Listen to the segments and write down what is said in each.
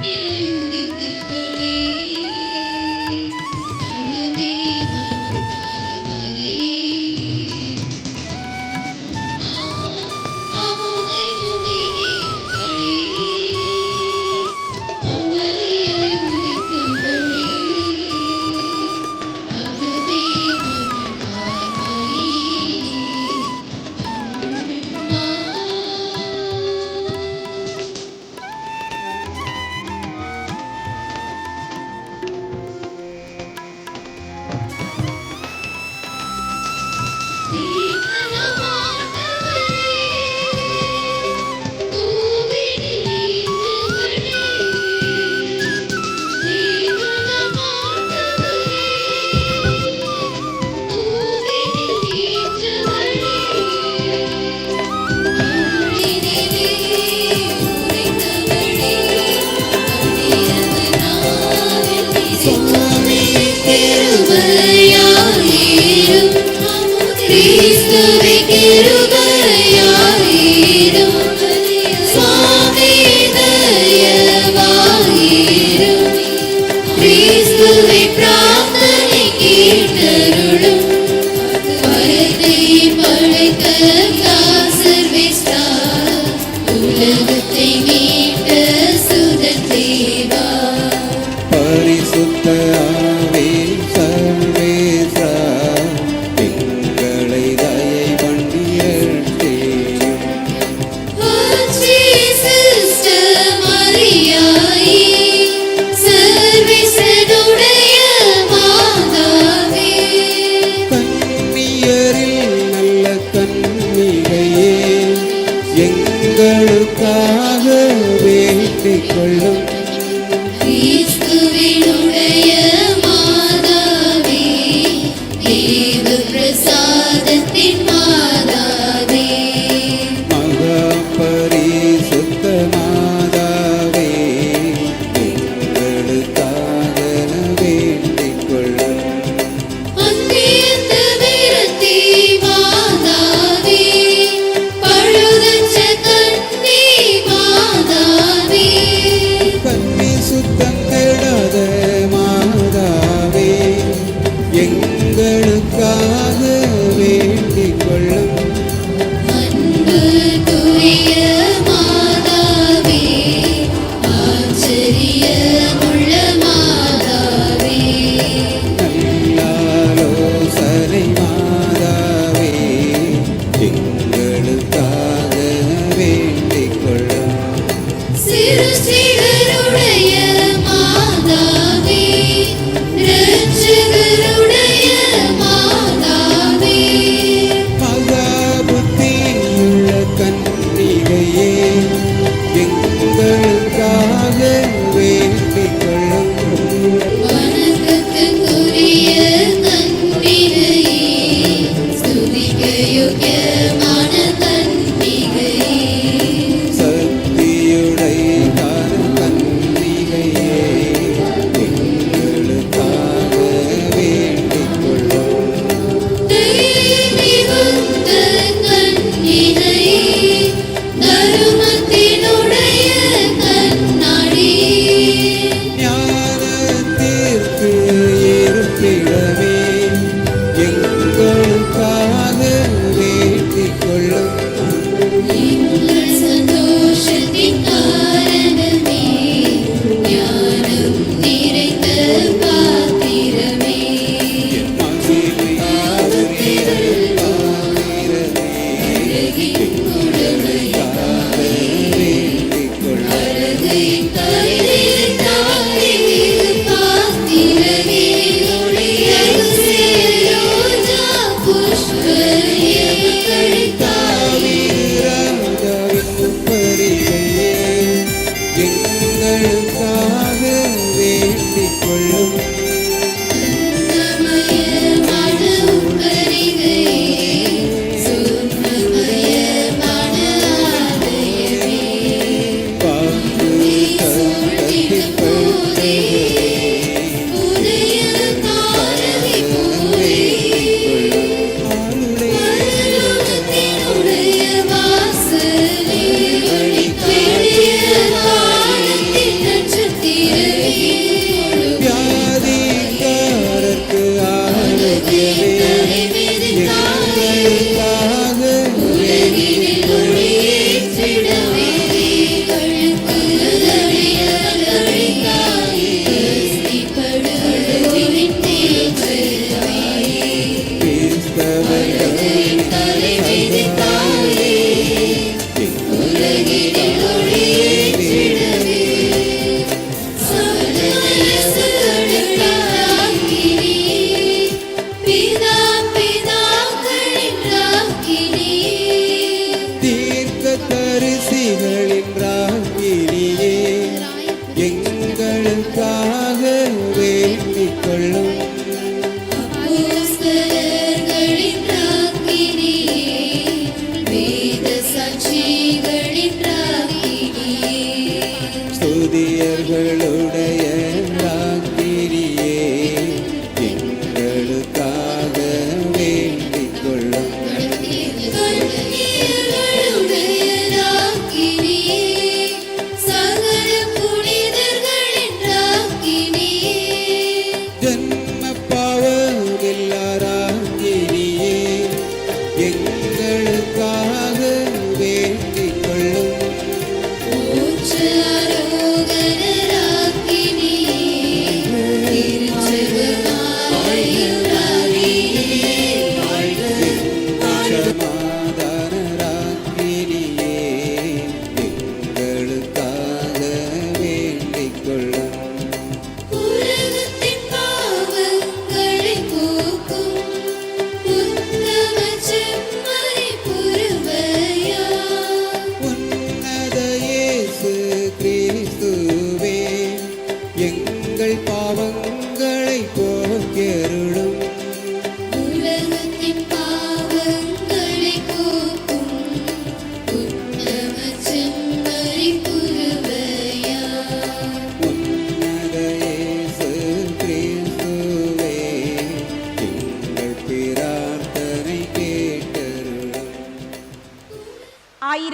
Yeah.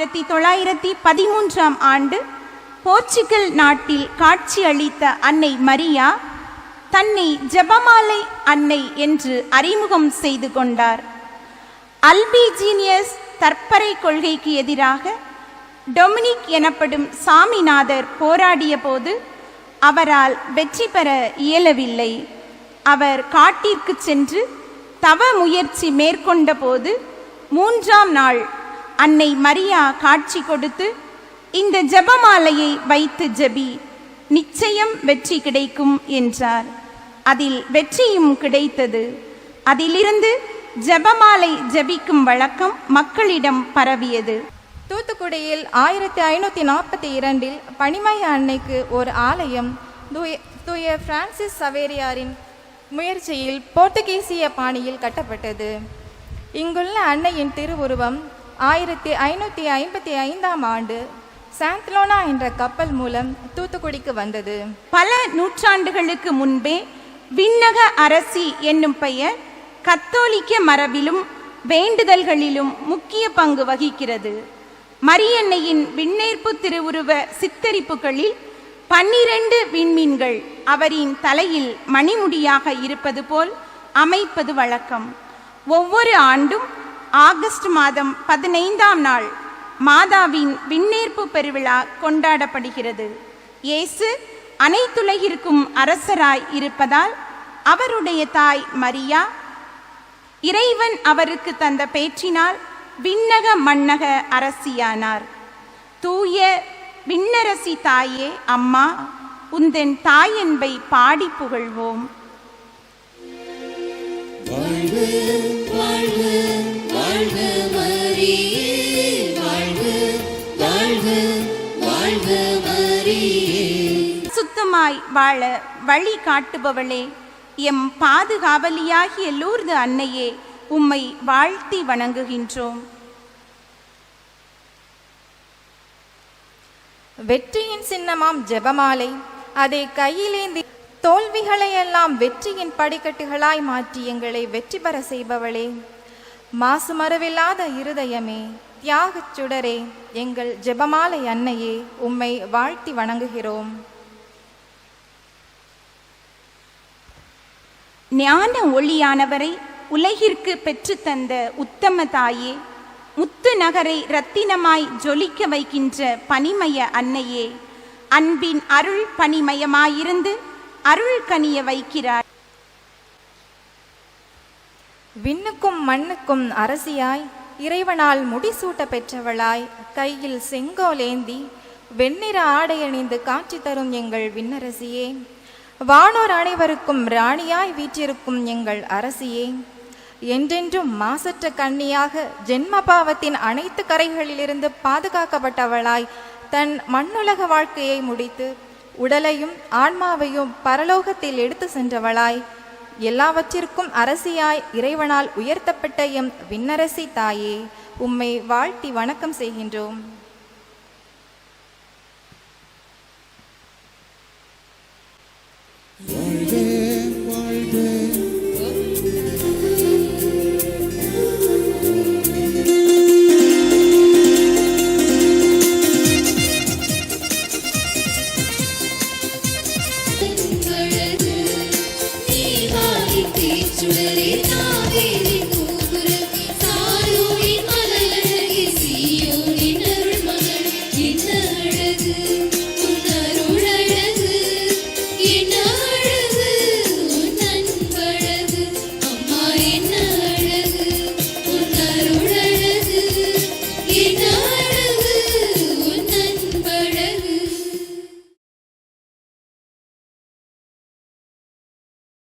ஆயிரத்தி தொள்ளாயிரத்தி பதிமூன்றாம் ஆண்டு போர்ச்சுகல் நாட்டில் காட்சியளித்த அன்னை மரியா தன்னை ஜெபமாலை அன்னை என்று அறிமுகம் செய்து கொண்டார். அல்பிஜீனியஸ் தற்பரை கொள்கைக்கு எதிராக டொமினிக் எனப்படும் சாமிநாதர் போராடிய போது அவரால் வெற்றி பெற இயலவில்லை. அவர் காட்டிற்கு சென்று தவ முயற்சி மேற்கொண்ட போது மூன்றாம் நாள் அன்னை மரியா காட்சி கொடுத்து இந்த ஜபமாலையை வைத்து ஜெபி நிச்சயம் வெற்றி கிடைக்கும் என்றார். அதில் வெற்றியும் கிடைத்தது. அதிலிருந்து ஜெபமாலை ஜபிக்கும் வழக்கம் மக்களிடம் பரவியது. தூத்துக்குடியில் ஆயிரத்தி ஐநூற்றி நாற்பத்தி இரண்டில் பனிமய அன்னைக்கு ஒரு ஆலயம் தூய தூய பிரான்சிஸ் சவேரியாரின் முயற்சியில் போர்த்துகீசிய பாணியில் கட்டப்பட்டது. இங்குள்ள அன்னையின் திருவுருவம் ஆயிரத்தி ஐநூற்றி ஐம்பத்தி ஐந்தாம் ஆண்டு சாந்த்லோனா என்ற கப்பல் மூலம் தூத்துக்குடிக்கு வந்தது. பல நூற்றாண்டுகளுக்கு முன்பே விண்ணக அரசி என்னும் பெயர் கத்தோலிக்க மரபிலும் வேண்டுதல்களிலும் முக்கிய பங்கு வகிக்கிறது. மரியன்னையின் விண்ணேற்பு திருவுருவ சித்தரிப்புகளில் பன்னிரண்டு விண்மீன்கள் அவரின் தலையில் மணிமுடியாக இருப்பது போல் அமைப்பது வழக்கம். ஒவ்வொரு ஆண்டும் ஆகஸ்ட் மாதம் பதினைந்தாம் நாள் மாதாவின் விண்ணேற்பு பெருவிழா கொண்டாடப்படுகிறது. இயேசு அனைத்துலகிற்கும் அரசராய் இருப்பதால் அவருடைய தாய் மரியா இறைவன் அவருக்கு தந்த பேற்றினால் விண்ணக மன்னக அரசியானார். தூய விண்ணரசி தாயே அம்மா உந்தன் தாயன்பை பாடி புகழ்வோம். வாழ்க மரியே. சுத்தமாய் வாழ வழி காட்டுபவளே எம் பாதுகாவலியாகிய லூர்து அன்னையே உம்மை வாழ்த்தி வணங்குகின்றோம். வெற்றியின் சின்னமாம் ஜெபமாலை அதை கையிலேந்தி தோல்விகளையெல்லாம் வெற்றியின் படிக்கட்டுகளாய் மாற்றி எங்களை வெற்றி பெற செய்பவளே மாசு மறுவில்லாத இருதயமே தியாகச் சுடரே எங்கள் ஜெபமாலை அன்னையே உம்மை வாழ்த்தி வணங்குகிறோம். ஞான ஒளியானவரை உலகிற்கு பெற்றுத்தந்த உத்தம தாயே முத்து நகரை ரத்தினமாய் ஜொலிக்க வைக்கின்ற பனிமய அன்னையே அன்பின் அருள் பனிமயமாயிருந்து அருள் கனிய வைக்கிறார். விண்ணுக்கும் மண்ணுக்கும் அரசியாய் இறைவனால் முடிசூட்ட பெற்றவளாய் கையில் செங்கோலேந்தி வெண்ணிற ஆடை அணிந்து காட்சி தரும் எங்கள் விண்ணரசியே. வானோர் அனைவருக்கும் ராணியாய் வீற்றிருக்கும் எங்கள் அரசியே. என்றென்றும் மாசற்ற கண்ணியாக ஜென்ம பாவத்தின் அனைத்து கரைகளிலிருந்து பாதுகாக்கப்பட்டவளாய் தன் மண்ணுலக வாழ்க்கையை முடித்து உடலையும் ஆன்மாவையும் பரலோகத்தில் எடுத்து சென்றவளாய் எல்லாவற்றிற்கும் அரசியாய் இறைவனால் உயர்த்தப்பட்ட எம் விண்ணரசி தாயே உம்மை வாழ்த்தி வணக்கம் செய்கின்றோம் Yeah.